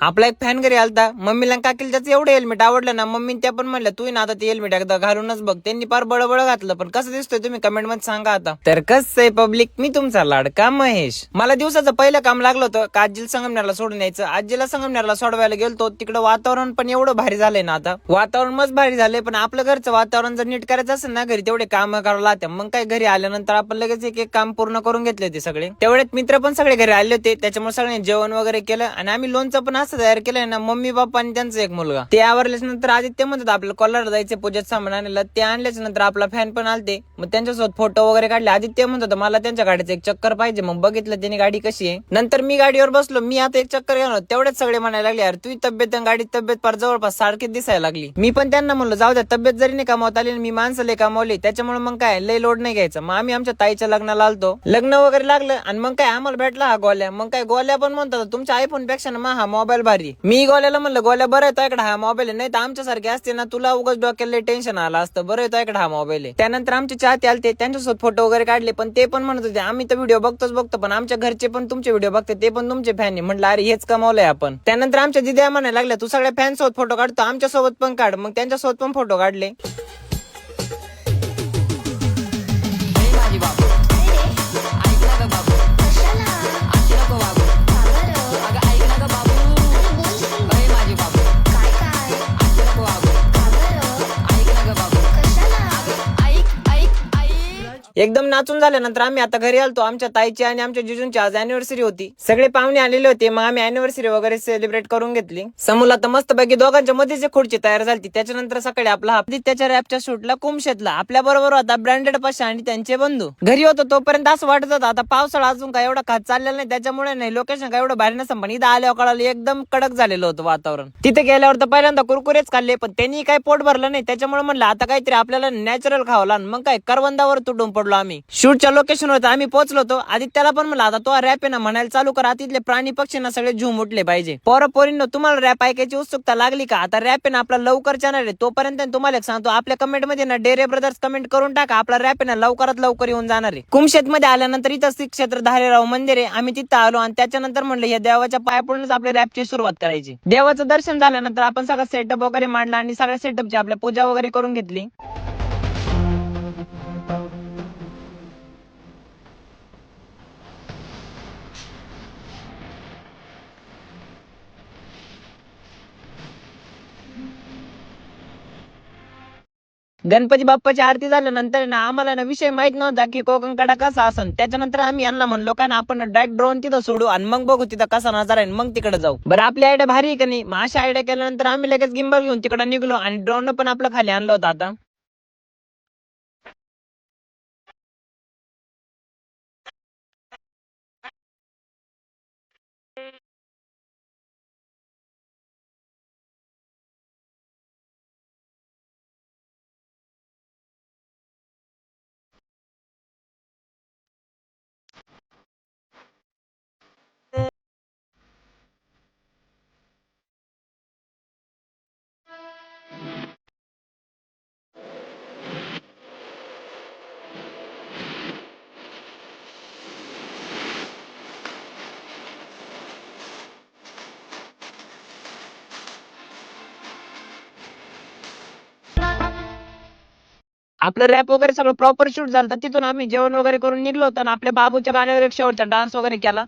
आपला एक फॅन घरी आलता. मम्मीला काकील त्याचं एवढं हेल्मेट आवडलं ना मम्मी त्या पण म्हणलं तू ना आता ते हेल्मेट एकदा घालूनच बघ. त्यांनी फार बळबळ घातलं पण कसं दिसतोय तुम्ही? कमेंटमध्ये सांगा आता. तर कसं आहे पब्लिक मी तुमचा लाडका महेश. मला दिवसाचं पहिलं काम लागलं होतं का आजीला संगमनेरला सोडून यायचं? आजीला संगमनेरला सोडवायला गेलो तिकडं वातावरण पण एवढं भारी झालंय ना आता. वातावरण मस्त भारी झालंय पण आपलं घरचं वातावरण जर नीट करायचं असेल ना घरी तेवढे काम करावं लागते. मग काय घरी आल्यानंतर आपण लगेच एक एक काम पूर्ण करून घेतले होते सगळे. तेवढ्यात मित्र पण सगळे घरी आले होते त्याच्यामुळे सगळ्यांनी जेवण वगैरे केलं आणि आम्ही लोणचं पण असं तयार केलंय ना मम्मी पप्पा आणि त्यांचा एक मुलगा. ते आवरल्याच नंतर आदित्य म्हणतात आपल्याला कॉलर जायचे पूजेत सामान आणलं ते आणल्याच्या नंतर आपला फॅन पण आलते. मग त्यांच्यासोबत फोटो वगैरे काढले. आदित्य म्हणतात मला त्यांच्या गाडीचं एक चक्कर पाहिजे. मग बघितलं त्यांनी गाडी कशी आहे? नंतर मी गाडीवर बसलो. मी आता एक चक्कर घेणार तेवढेच सगळे म्हणायला लागले यार तुझी तब्येत गाडी तब्येत फार जवळपास सारखीच दिसायला लागली. मी पण त्यांना म्हणलं जाऊ द्या तब्येत जरी नाही कमावता आली मी माणसं लय कमावली त्याच्यामुळे मग काय लय लोड नाही घ्यायचं. मग आम्ही आमच्या ताईच्या लग्नाला आलतो. लग्न वगैरे लागलं आणि मग काय आम्हाला भेटला हा गोल्या. मग काय गोल्या पण म्हणतात तुमच्या आयफोनपेक्षा ना हा मोबाईल भारी. मी गोल्याला म्हणलं गोल्या बरं येतो इकडे हा मोबाईल आहे. नाही तर आमच्यासारखे असते ना तुला उगाच डोक्याला टेन्शन आलं असतं. बरं येतो इकडे हा मोबाईल आहे. त्यानंतर आमचे चाहते आलते त्यांच्यासोबत फोटो वगैरे काढले पण ते पण म्हणत होते आम्ही तर व्हिडिओ बघतोच बघतो पण आमच्या घरचे पण तुमचे व्हिडिओ बघते ते पण तुमचे फॅन आहे. म्हटलं अरे हेच कमावलंय आपण. त्यानंतर आमच्या दिद्या म्हणायला लागल्या तू सगळ्या फॅन सोबत फोटो काढतो आमच्यासोबत पण काढ. मग त्यांच्यासोबत पण फोटो काढले. एकदम नाचून झाल्यानंतर आम्ही आता घरी आलतो. आमच्या ताईची आणि आमच्या जिजूंची आज अॅनिव्हर्सरी होती. सगळे पाहुणे आलेले होते. मग आम्ही अॅनिव्हर्सरी वगैरे सेलिब्रेट करून घेतली. समूला तर मस्त पैकी दोघांच्या मध्येच एक खुर्ची तयार झाली त्याच्यानंतर सकाळी आपला आपली त्याच्या रॅपच्या शूटला कुमशेतला. आपल्या बरोबर होता ब्रँडेड पाशा आणि त्यांचे बंधू. घरी होतो तोपर्यंत असं वाटत होतं आता पावसाळा अजून काय एवढा खात चाललेला नाही. त्याच्यामुळे नाही लोकेशन काय एवढं बाहेर नसतं. पण इथं आल्यावर कळालं एकदम कडक झालेलं होतं वातावरण. तिथे गेल्यावर तर पहिल्यांदा कुरकुरेच खाल्ले पण त्यांनी काय पोट भरलं नाही. त्याच्यामुळे म्हणलं आता काहीतरी आपल्याला नॅचरल खावला मग काय करवंदावर तुटून पडलो. आम्ही. शूटच्या लोकेशन होतं आम्ही पोहोचलो होतो. आदित्याला पण म्हणलं आता तो रॅप आहे ना म्हणायला चालू करा. तिथले प्राणी पक्षी ना सगळे झूम उठले पाहिजे. पोरं पोरींनो तुम्हाला रॅप ऐकायची उत्सुकता लागली का? आता रॅप आहे ना आपला लवकर चॅनल आहे. तोपर्यंत तुम्हाला एक सांगतो आपल्या कमेंटमध्ये ना डेरे ब्रदर्स कमेंट करून टाका. आपला रॅप आहे ना लवकरात लवकर येऊन जाणार आहे. कुमशेत मध्ये आल्यानंतर इथं श्री क्षेत्र धारेराव मंदिर आहे. आम्ही तिथं आलो आणि त्याच्यानंतर म्हणलं या देवाच्या पाया पडूनच आपल्या रॅपची सुरुवात करायची. देवाचं दर्शन झाल्यानंतर आपण सगळं सेटअप वगैरे मांडला आणि सगळ्या सेटअपची आपल्या पूजा वगैरे करून घेतली. गणपती बाप्पाची आरती झाल्यानंतर ना आम्हाला ना विषय माहीत नव्हता की कोकण कडा कसा असन. त्याच्यानंतर आम्ही यांना म्हणलो का ना आपण डायरेक्ट ड्रोन तिथं सोडू आणि मग बघू तिथं कसा नजारा आहे आणि मग तिकडे जाऊ. बरं आपली आयडिया भारी का नाही? मग अशा आयडिया केल्यानंतर आम्ही लगेच गिंबर घेऊन तिकडे निघलो आणि ड्रोन पण आपलं खाली आणलं होतं आता. आपलं रॅप वगैरे सगळं प्रॉपर शूट झालं तिथून आम्ही जेवण वगैरे करून निघलो होतो आणि आपल्या बाबूच्या गाण्यावर एक शेवटचा डान्स वगैरे केला.